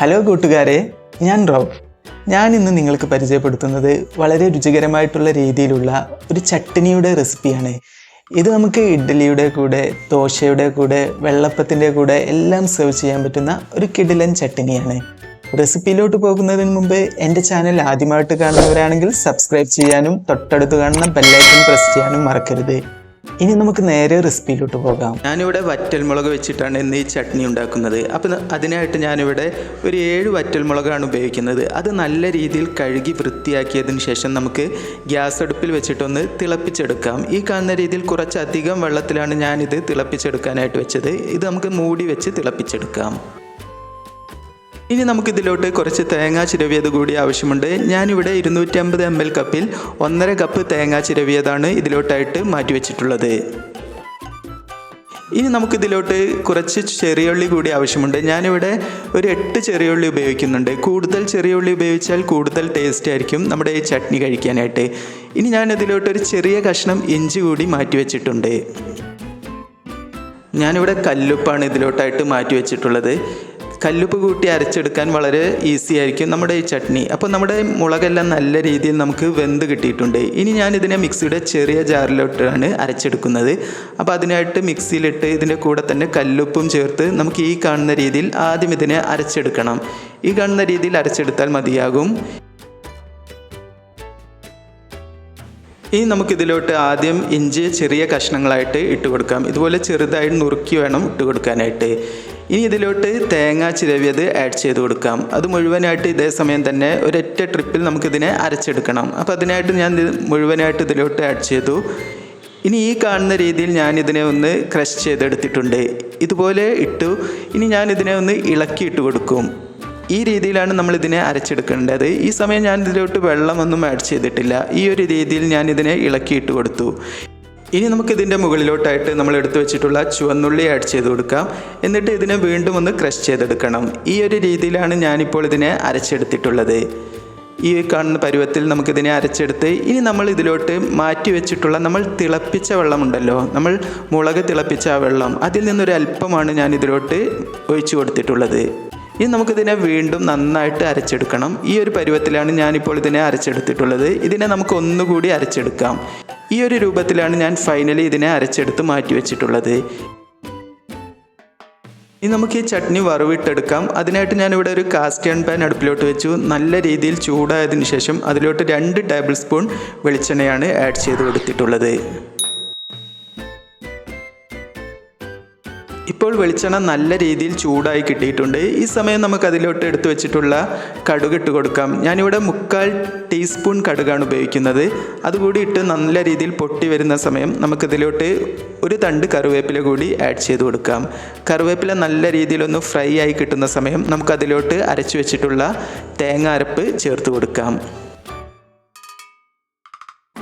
Hello കൂട്ടുകാരെ ഞാൻ Rob ഞാൻ ഇന്ന് നിങ്ങൾക്ക് പരിചയപ്പെടുത്തുന്നത് വളരെ രുചികരമായിട്ടുള്ള രീതിയിലുള്ള ഒരു ചട്ടിനിയുടെ റെസിപ്പിയാണ്. ഇത് നമുക്ക് ഇഡ്ഡലിയുടെ കൂടെ ദോശയുടെ കൂടെ വെള്ളപ്പത്തിന്റെ കൂടെ എല്ലാം സെർവ് ചെയ്യാൻ പറ്റുന്ന ഒരു കിടിലൻ ചട്ടിനിയാണ്. റെസിപ്പിയിലോട്ട് പോകുന്നതിന് മുമ്പ് എന്റെ ചാനൽ ആദ്യമായിട്ട് കാണുന്നവരാണെങ്കിൽ സബ്സ്ക്രൈബ് ചെയ്യാനും തൊട്ടടുത്ത് കാണുന്ന ബെല്ലൈക്കൺ പ്രസ് ചെയ്യാനും മറക്കരുത്. ഇനി നമുക്ക് നേരെ റെസിപ്പിയിലോട്ട് പോകാം. ഞാനിവിടെ വറ്റൽമുളക് വെച്ചിട്ടാണ് ഇന്ന് ഈ ചട്നി ഉണ്ടാക്കുന്നത്. അപ്പം അതിനായിട്ട് ഞാനിവിടെ ഒരു ഏഴ് വറ്റൽമുളകാണ് ഉപയോഗിക്കുന്നത്. അത് നല്ല രീതിയിൽ കഴുകി വൃത്തിയാക്കിയതിന് ശേഷം നമുക്ക് ഗ്യാസ് അടുപ്പിൽ വെച്ചിട്ടൊന്ന് തിളപ്പിച്ചെടുക്കാം. ഈ കാണുന്ന രീതിയിൽ കുറച്ചധികം വെള്ളത്തിലാണ് ഞാനിത് തിളപ്പിച്ചെടുക്കാനായിട്ട് വെച്ചത്. ഇത് നമുക്ക് മൂടി വെച്ച് തിളപ്പിച്ചെടുക്കാം. ഇനി നമുക്കിതിലോട്ട് കുറച്ച് തേങ്ങാ ചിരവിയത് കൂടി ആവശ്യമുണ്ട്. ഞാനിവിടെ ഇരുന്നൂറ്റമ്പത് എം എൽ കപ്പിൽ ഒന്നര കപ്പ് തേങ്ങാ ചിരവിയതാണ് ഇതിലോട്ടായിട്ട് മാറ്റി വെച്ചിട്ടുള്ളത് ഇനി നമുക്കിതിലോട്ട് കുറച്ച് ചെറിയുള്ളി കൂടി ആവശ്യമുണ്ട്. ഞാനിവിടെ ഒരു എട്ട് ചെറിയുള്ളി ഉപയോഗിക്കുന്നുണ്ട്. കൂടുതൽ ചെറിയുള്ളി ഉപയോഗിച്ചാൽ കൂടുതൽ ടേസ്റ്റ് ആയിരിക്കും നമ്മുടെ ഈ ചട്നി കഴിക്കാനായിട്ട്. ഇനി ഞാൻ ഇതിലോട്ട് ഒരു ചെറിയ കഷ്ണം ഇഞ്ചി കൂടി മാറ്റി വെച്ചിട്ടുണ്ട് ഞാനിവിടെ കല്ലുപ്പാണ് ഇതിലോട്ടായിട്ട് മാറ്റി വെച്ചിട്ടുള്ളത് കല്ലുപ്പ് കൂട്ടി അരച്ചെടുക്കാൻ വളരെ ഈസി ആയിരിക്കും നമ്മുടെ ഈ ചട്നി. അപ്പോൾ നമ്മുടെ മുളകെല്ലാം നല്ല രീതിയിൽ നമുക്ക് വെന്ത് കിട്ടിയിട്ടുണ്ട്. ഇനി ഞാൻ ഇതിനെ മിക്സിയുടെ ചെറിയ ജാറിലോട്ടാണ് അരച്ചെടുക്കുന്നത്. അപ്പോൾ അതിനായിട്ട് മിക്സിയിലിട്ട് ഇതിന്റെ കൂടെ തന്നെ കല്ലുപ്പും ചേർത്ത് നമുക്ക് ഈ കാണുന്ന രീതിയിൽ ആദ്യം ഇതിനെ അരച്ചെടുക്കണം. ഈ കാണുന്ന രീതിയിൽ അരച്ചെടുത്താൽ മതിയാകും. ഇനി നമുക്കിതിലോട്ട് ആദ്യം ഇഞ്ചി ചെറിയ കഷ്ണങ്ങളായിട്ട് ഇട്ട് കൊടുക്കാം ഇതുപോലെ ചെറുതായി നുറുക്കി വേണം ഇട്ട് കൊടുക്കാനായിട്ട് ഇനി ഇതിലോട്ട് തേങ്ങ ചിരവിയത് ആഡ് ചെയ്ത് കൊടുക്കാം. അത് മുഴുവനായിട്ട് ഇതേ സമയം തന്നെ ഒരൊറ്റ ട്രിപ്പിൽ നമുക്കിതിനെ അരച്ചെടുക്കണം. അപ്പോൾ അതിനായിട്ട് ഞാൻ മുഴുവനായിട്ട് ഇതിലോട്ട് ആഡ് ചെയ്തു. ഇനി ഈ കാണുന്ന രീതിയിൽ ഞാൻ ഇതിനെ ഒന്ന് ക്രഷ് ചെയ്തെടുത്തിട്ടുണ്ട്. ഇതുപോലെ ഇട്ടു. ഇനി ഞാൻ ഇതിനെ ഒന്ന് ഇളക്കിയിട്ട് കൊടുക്കും. ഈ രീതിയിലാണ് നമ്മൾ ഇതിനെ അരച്ചെടുക്കേണ്ടത്. ഈ സമയം ഞാൻ ഇതിലോട്ട് വെള്ളമൊന്നും ആഡ് ചെയ്തിട്ടില്ല. ഈ ഒരു രീതിയിൽ ഞാൻ ഇതിനെ ഇളക്കിയിട്ട് കൊടുത്തു. ഇനി നമുക്ക് ഇതിന്റെ മുകളിലോട്ടായിട്ട് നമ്മൾ എടുത്തു വെച്ചിട്ടുള്ള ചുവന്നുള്ളി ആഡ് ചെയ്ത് കൊടുക്കാം. എന്നിട്ട് ഇതിനെ വീണ്ടും ഒന്ന് ക്രഷ് ചെയ്തെടുക്കണം. ഈ ഒരു രീതിയിലാണ് ഞാനിപ്പോൾ ഇതിനെ അരച്ചെടുത്തിട്ടുള്ളത്. ഈ കാണുന്ന പരുവത്തിൽ നമുക്കിതിനെ അരച്ചെടുത്ത് ഇനി നമ്മൾ ഇതിലോട്ട് മാറ്റി വെച്ചിട്ടുള്ള നമ്മൾ തിളപ്പിച്ച വെള്ളമുണ്ടല്ലോ. നമ്മൾ മുളക് തിളപ്പിച്ച ആ വെള്ളം. അതിൽ നിന്നൊരു അല്പമാണ് ഞാൻ ഇതിലോട്ട് ഒഴിച്ചു കൊടുത്തിട്ടുള്ളത്. ഇനി നമുക്കിതിനെ വീണ്ടും നന്നായിട്ട് അരച്ചെടുക്കണം. ഈ ഒരു പരുവത്തിലാണ് ഞാനിപ്പോൾ ഇതിനെ അരച്ചെടുത്തിട്ടുള്ളത്. ഇതിനെ നമുക്ക് ഒന്നുകൂടി അരച്ചെടുക്കാം. ഈ ഒരു രൂപത്തിലാണ് ഞാൻ ഫൈനലി ഇതിനെ അരച്ചെടുത്ത് മാറ്റി വെച്ചിട്ടുള്ളത്. ഇനി നമുക്ക് ഈ ചട്നി വറവിട്ടെടുക്കാം. അതിനായിട്ട് ഞാനിവിടെ ഒരു കാസ്റ്റ് അയൺ പാൻ അടുപ്പിലോട്ട് വെച്ചു. നല്ല രീതിയിൽ ചൂടായതിനു ശേഷം അതിലോട്ട് രണ്ട് ടേബിൾ സ്പൂൺ വെളിച്ചെണ്ണയാണ് ആഡ് ചെയ്ത് കൊടുത്തിട്ടുള്ളത് വെളിച്ചെണ്ണ നല്ല രീതിയിൽ ചൂടായി കിട്ടിയിട്ടുണ്ട്. ഈ സമയം നമുക്ക് അതിലോട്ട് എടുത്തു വെച്ചിട്ടുള്ള കടുക് ഇട്ട് കൊടുക്കാം. ഞാനിവിടെ മുക്കാൽ ടീസ്പൂൺ കടുകാണ് ഉപയോഗിക്കുന്നത്. അതുകൂടി ഇട്ട് നല്ല രീതിയിൽ പൊട്ടി വരുന്ന സമയം നമുക്കിതിലോട്ട് ഒരു തണ്ട് കറിവേപ്പില കൂടി ആഡ് ചെയ്ത് കൊടുക്കാം. കറിവേപ്പില നല്ല രീതിയിലൊന്ന് ഫ്രൈ ആയി കിട്ടുന്ന സമയം നമുക്കതിലോട്ട് അരച്ചു വെച്ചിട്ടുള്ള തേങ്ങ അരപ്പ് ചേർത്ത് കൊടുക്കാം.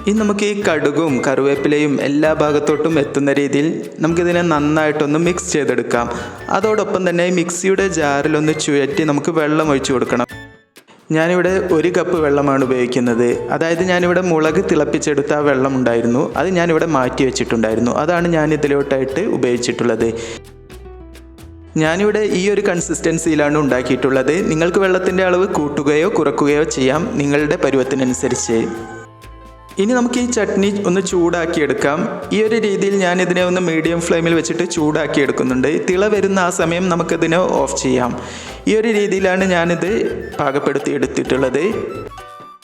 ഇനി നമുക്ക് ഈ കടുകും കറിവേപ്പിലയും എല്ലാ ഭാഗത്തോട്ടും എത്തുന്ന രീതിയിൽ നമുക്കിതിനെ നന്നായിട്ടൊന്ന് മിക്സ് ചെയ്തെടുക്കാം. അതോടൊപ്പം തന്നെ മിക്സിയുടെ ജാറിലൊന്ന് ചുഴറ്റി നമുക്ക് വെള്ളം ഒഴിച്ചു കൊടുക്കണം. ഞാനിവിടെ ഒരു കപ്പ് വെള്ളമാണ് ഉപയോഗിക്കുന്നത്. അതായത് ഞാനിവിടെ മുളക് തിളപ്പിച്ചെടുത്ത ആ വെള്ളം ഉണ്ടായിരുന്നു. അത് ഞാനിവിടെ മാറ്റി വെച്ചിട്ടുണ്ടായിരുന്നു. അതാണ് ഞാൻ ഇതിലോട്ടായിട്ട് ഉപയോഗിച്ചിട്ടുള്ളത്. ഞാനിവിടെ ഈ ഒരു കൺസിസ്റ്റൻസിയിലാണ് ഉണ്ടാക്കിയിട്ടുള്ളത്. നിങ്ങൾക്ക് വെള്ളത്തിന്റെ അളവ് കൂട്ടുകയോ കുറക്കുകയോ ചെയ്യാം. നിങ്ങളുടെ പരുവത്തിനനുസരിച്ച്. ഇനി നമുക്ക് ഈ ചട്നി ഒന്ന് ചൂടാക്കി എടുക്കാം ഈ ഒരു രീതിയിൽ ഞാൻ ഇതിനെ ഒന്ന് മീഡിയം ഫ്ലെയിമിൽ വെച്ചിട്ട് ചൂടാക്കി എടുക്കുന്നുണ്ട് തിള വരുന്ന ആ സമയം നമുക്കിതിനെ ഓഫ് ചെയ്യാം. ഈ ഒരു രീതിയിലാണ് ഞാനിത് പാകപ്പെടുത്തി എടുത്തിട്ടുള്ളത്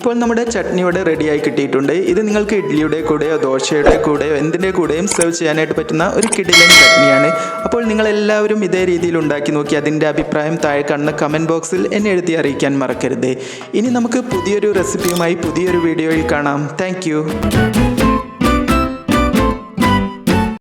ഇപ്പോൾ നമ്മുടെ ചട്നി ഇവിടെ റെഡിയായി കിട്ടിയിട്ടുണ്ട്. ഇത് നിങ്ങൾക്ക് ഇഡ്ഡലിയുടെ കൂടെയോ ദോശയുടെ കൂടെയോ എന്തിന്റെ കൂടെയും സെർവ് ചെയ്യാനായിട്ട് പറ്റുന്ന ഒരു കിടിലൻ ചട്നിയാണ്. അപ്പോൾ നിങ്ങൾ എല്ലാവരും ഇതേ രീതിയിൽ ഉണ്ടാക്കി നോക്കി അതിന്റെ അഭിപ്രായം താഴെ കാണുന്ന കമന്റ് ബോക്സിൽ എന്നെ എഴുതി അറിയിക്കാൻ മറക്കരുത്. ഇനി നമുക്ക് പുതിയൊരു റെസിപ്പിയുമായി പുതിയൊരു വീഡിയോയിൽ കാണാം. താങ്ക്